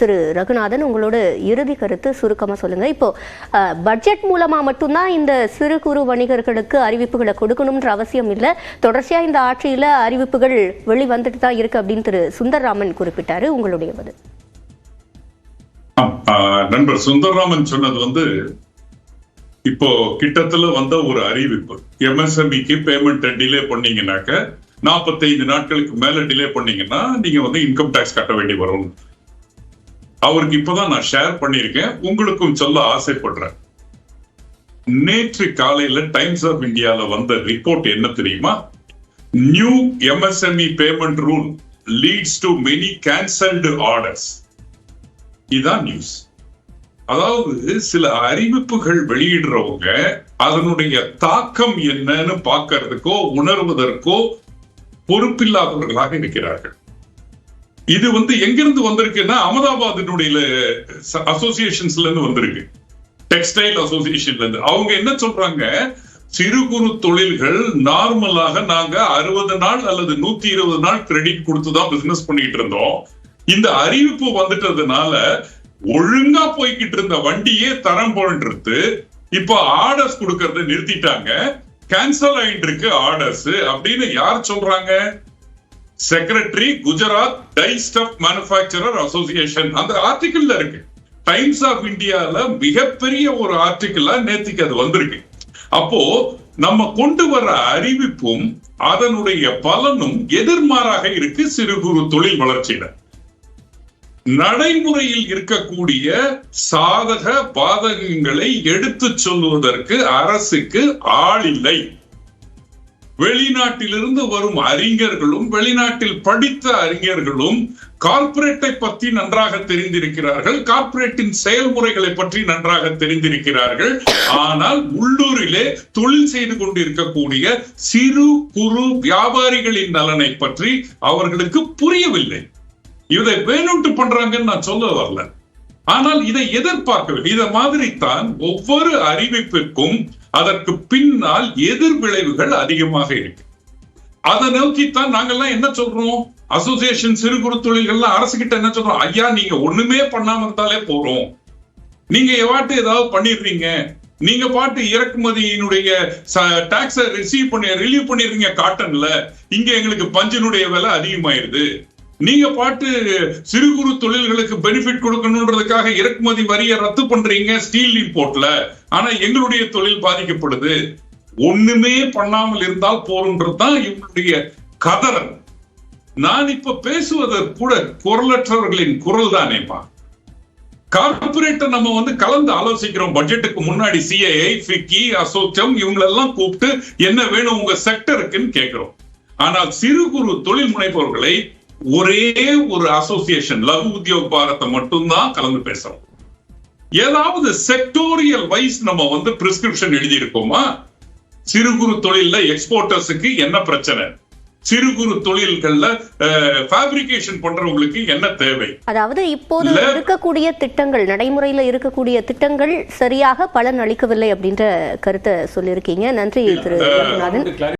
திரு ரகுநாதன் உங்களோட இறுதி கருத்து சுருக்கமா சொல்லுங்க. இப்போ பட்ஜெட் மூலமா மட்டும்தான் இந்த சிறு குறு வணிகர்களுக்கு அறிவிப்புகளை கொடுக்கணும்ன்ற அவசியம் இல்லை. தொடர்ச்சியா இந்த ஆட்சியில அறிவிப்புகள் வெளிவந்துட்டு தான் இருக்கு அப்படின்னு திரு சுந்தர்ராமன் குறிப்பிட்டாரு. உங்களுடைய பதில். நண்பர் சுந்தர்ராமன் சொன்னது வந்து இப்போ கிட்டத்துல வந்த ஒரு அறிவிப்பு. எம்எஸ்எம்இக்கு பேமெண்ட் டிலே பண்ணீங்கன்னாக்க நாற்பத்தைந்து நாட்களுக்கு மேல டிலே பண்ணீங்கன்னா நீங்க வந்து இன்கம் டேக்ஸ் கட்ட வேண்டி வரும். அவருக்கு இப்பதான் நான் ஷேர் பண்ணியிருக்கேன். உங்களுக்கும் சொல்ல ஆசைப்படுறேன். நேற்று காலையில டைம்ஸ் ஆஃப் இந்தியால வந்த ரிப்போர்ட் என்ன தெரியுமா? New MSME payment rule leads to many cancelled orders இதுதான் நியூஸ் அதாவது சில அறிவிப்புகள் வெளியிடுறவங்க அதனுடைய தாக்கம் என்னன்னு பார்க்கறதுக்கோ உணர்வதற்கோ பொறுப்பில்லாதவர்களாக இருக்கிறார்கள். இது வந்து எங்கிருந்து வந்திருக்குன்னா அகமதாபாத்தினுடைய அசோசியேஷன்ஸ்ல இருந்து வந்திருக்கு. டெக்ஸ்டைல் அசோசியேஷன்ல இருந்து. அவங்க என்ன சொல்றாங்க? சிறு குறு தொழில்கள் நார்மலாக நாங்க அறுபது நாள் அல்லது நூத்தி இருபது நாள் கிரெடிட் கொடுத்துதான் பிசினஸ் பண்ணிட்டு இருந்தோம். இந்த அறிவிப்பு வந்துட்டதுனால ஒழுங்கா போய்கிட்டு இருந்த வண்டியே தரம் போன்றது. இப்போ ஆர்டர்ஸ் கொடுக்கறத நிறுத்திட்டாங்க. கேன்சல் ஆயிட்டு இருக்கு ஆர்டர்ஸ் அப்படின்னு யார் சொல்றாங்க? Secretary Gujarat dyestuff manufacturer association அந்த ஆர்டிக்கிள் இருக்கு. டைம்ஸ் ஆஃப் இந்தியால மிகப்பெரிய ஒரு ஆர்டிக்கிளா நேத்திக்கு அது வந்திருக்கு. அப்போ நம்ம கொண்டு வர அறிவிப்பும் அதனுடைய பலனும் எதிர்மாறாக இருக்கு சிறு குறு தொழில் வளர்ச்சியில. நடைமுறையில் இருக்கக்கூடிய சாதக பாதகங்களை எடுத்து சொல்வதற்கு அரசுக்கு ஆள் இல்லை. வெளிநாட்டிலிருந்து வரும் அறிஞர்களும் வெளிநாட்டில் படித்த அறிஞர்களும் கார்ப்பரேட்டை பற்றி நன்றாக தெரிந்திருக்கிறார்கள். கார்ப்பரேட்டின் செயல்முறைகளை பற்றி நன்றாக தெரிந்திருக்கிறார்கள். ஆனால் உள்ளூரிலே தொழில் செய்து கொண்டிருக்கக்கூடிய சிறு குறு வியாபாரிகளின் நலனை பற்றி அவர்களுக்கு புரியவில்லை. இதை வேணுட்டு பண்றாங்கன்னு நான் சொல்ல வரல. ஆனால் இதை எதிர்பார்க்கவில்லை. இத மாதிரி தான் ஒவ்வொரு அறிவிப்பிற்கும் அதற்கு பின்னால் எதிர் விளைவுகள் அதிகமாக இருக்கு. அதை நோக்கித்தான் நாங்கெல்லாம் என்ன சொல்றோம்? அசோசியேஷன் சிறு குறு தொழில்கள்லாம் அரசு கிட்ட என்ன சொல்றோம்? ஐயா நீங்க ஒண்ணுமே பண்ணாம இருந்தாலே போறோம் நீங்க எவாட்டு ஏதாவது பண்ணிடுறீங்க. நீங்க பாட்டு இறக்குமதியினுடைய டாக்ஸ ரிசீவ் பண்ணி ரிலீவ் பண்ணிடுறீங்க காட்டன்ல இங்க எங்களுக்கு பஞ்சினுடைய விலை அதிகமாயிருது. நீங்க பாட்டு சிறு குறு தொழில்களுக்கு பெனிஃபிட் கொடுக்கணுன்றதுக்காக இறக்குமதி வரியை ரத்து பண்றீங்க ஸ்டீல் இம்போர்ட்ல ஆனா எங்களுடைய தொழில் பாதிக்கப்படுது. ஒண்ணுமே பண்ணாமல் இருந்தால் போறன்றதுதான் இவங்களுடைய கதறல். நான் இப்ப பேசுவதற்கு கூட குரலற்றவர்களின் குரல் தானேப்பா கார்பரேட்டை நம்ம வந்து கலந்து ஆலோசிக்கிறோம். பட்ஜெட்டுக்கு முன்னாடி சிஐஐ ஃபிக்கி அசோச்சம் இவங்களெல்லாம் கூப்பிட்டு என்ன வேணும் உங்க செக்டருக்குன்னு கேட்கிறோம் ஆனால் சிறு குறு தொழில் முனைப்பவர்களை ஒரே ஒரு அசோசியேஷன் லகு உத்தியோக் பாரத்தை மட்டும்தான் கலந்து பேசுறோம். ஏதாவது செக்டோரியல் வைஸ் நம்ம வந்து பிரிஸ்கிரிப்ஷன் எழுதி இருக்கோமா சிறு குறு தொழில்ல எக்ஸ்போர்ட்டர்ஸுக்கு என்ன பிரச்சனை? சிறு குறு தொழில்கள்ல ஃபேப்ரிகேஷன் பண்றவங்களுக்கு என்ன தேவை? அதாவது இப்போது. இருக்கக்கூடிய திட்டங்கள் நடைமுறையில் இருக்கக்கூடிய திட்டங்கள் சரியாக பலன் அளிக்கவில்லை அப்படின்ற கருத்தை சொல்லியிருக்கீங்க. நன்றி திரு